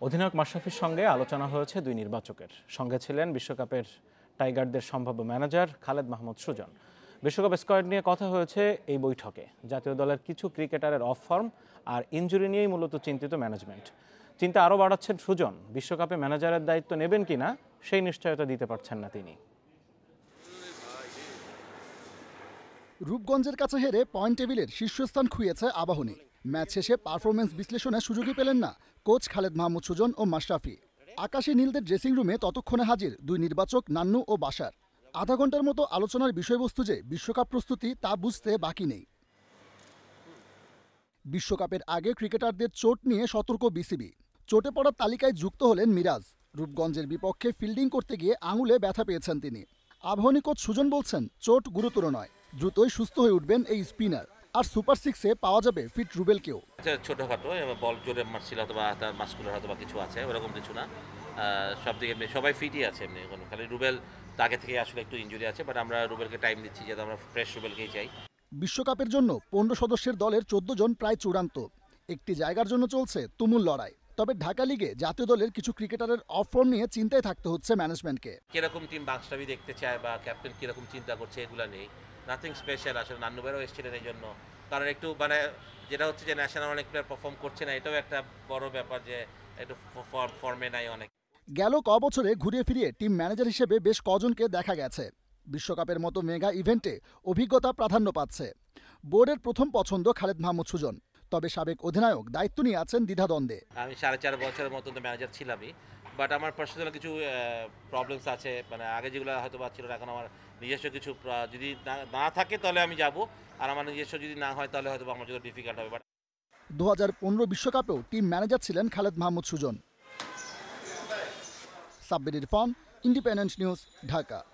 অধিনায়ক মাশরাফির সঙ্গে আলোচনা হয়েছে দুই নির্বাচকের। সঙ্গে ছিলেন বিশ্বকাপের টাইগারদের সম্ভাব্য ম্যানেজার খালেদ মাহমুদ সুজন। বিশ্বকাপ স্কোয়াড নিয়ে কথা হয়েছে এই বৈঠকে। জাতীয় দলের কিছু ক্রিকেটারের অফ ফর্ম আর ইনজুরি নিয়েই মূলত চিন্তিত ম্যানেজমেন্ট। চিন্তা আরও বাড়াচ্ছেন সুজন। বিশ্বকাপে ম্যানেজারের দায়িত্ব নেবেন কিনা সেই নিশ্চয়তা দিতে পারছেন না তিনি। রূপগঞ্জের কাছে হেরে পয়েন্ট টেবিলের শীর্ষস্থান খুঁয়েছে আবাহনী। ম্যাচ শেষে পারফরমেন্স বিশ্লেষণের সুযোগই পেলেন না কোচ খালেদ মাহমুদ সুজন ও মাশরাফি। আকাশে নীলদের ড্রেসিং রুমে ততক্ষণে হাজির দুই নির্বাচক নান্নু ও বাসার আধা ঘণ্টার মতো আলোচনার বিষয়বস্তু যে বিশ্বকাপ প্রস্তুতি তা বুঝতে বাকি নেই। বিশ্বকাপের আগে ক্রিকেটারদের চোট নিয়ে সতর্ক বিসিবি। চোটে পড়ার তালিকায় যুক্ত হলেন মিরাজ। রূপগঞ্জের বিপক্ষে ফিল্ডিং করতে গিয়ে আঙুলে ব্যথা পেয়েছেন তিনি। আবাহনী কোচ সুজন বলছেন, চোট গুরুতর নয়, দ্রুতই সুস্থ হয়ে উঠবেন এই স্পিনার। আর সুপার সিক্সে পাওয়া যাবে ফিট রুবেলকেও। এটা ছোটোখাটো বল জোরে মারছিল অথবা তার মাস্কুলার হয়তো বা কিছু আছে ওরকম কিছু না। সব দিকে সবাই ফিটই আছে এমনি কোনো খালি রুবেল তো আগে থেকে আসলে একটু ইঞ্জুরি আছে বাট আমরা রুবেলকে টাইম দিচ্ছি যাতে আমরা ফ্রেশ রুবেলকেই চাই। বিশ্বকাপের জন্য পনেরো সদস্যের দলের চোদ্দ জন প্রায় চূড়ান্ত। একটি জায়গার জন্য চলছে তুমুল লড়াই। তবে ঢাকা লিগে জাতীয় দলের কিছু ক্রিকেটারের অফ ফর্ম নিয়ে চিন্তায় থাকতে হচ্ছে ম্যানেজমেন্টকে কীরকম টিম বাংস্টাবি দেখতে চায় বা ক্যাপ্টেন কীরকম চিন্তা করছে এগুলো নেই। নাথিং স্পেশাল আসলে নান্নুবেরও এসেছিলেন এই জন্য। কারণ একটু মানে যেটা হচ্ছে যে ন্যাশনাল অনেক প্লেয়ার পারফর্ম করছে না, এটাও একটা বড় ব্যাপার যে একটু ফর্মে নাই অনেক। গেল ক বছরে ঘুরিয়ে ফিরিয়ে টিম ম্যানেজার হিসেবে বেশ কজনকে দেখা গেছে। বিশ্বকাপের মতো মেগা ইভেন্টে অভিজ্ঞতা প্রাধান্য পাচ্ছে। বোর্ডের প্রথম পছন্দ খালেদ মাহমুদ সুজন। তবে সাবেক অধিনায়ক দায়িত্ব নিয়ে আছেন দ্বিধাদ্বন্দ্বে। আমি সাড়ে চার বছরের মতো ম্যানেজার ছিলামই বাট আমার পার্সোনাল কিছু প্রবলেমস আছে। মানে আগে যেগুলো হয়তো বা ছিল এখন আমার নিজস্ব কিছু যদি না- না থাকে তাহলে আমি যাব। আর আমার নিজস্ব যদি না হয় তাহলে হয়তো আমার জন্য ডিফিকাল্ট হবে বাট দু বিশ্বকাপেও টিম ম্যানেজার ছিলেন Khaled Mahmud Sujan. Sabbir Irfan independent news Dhaka.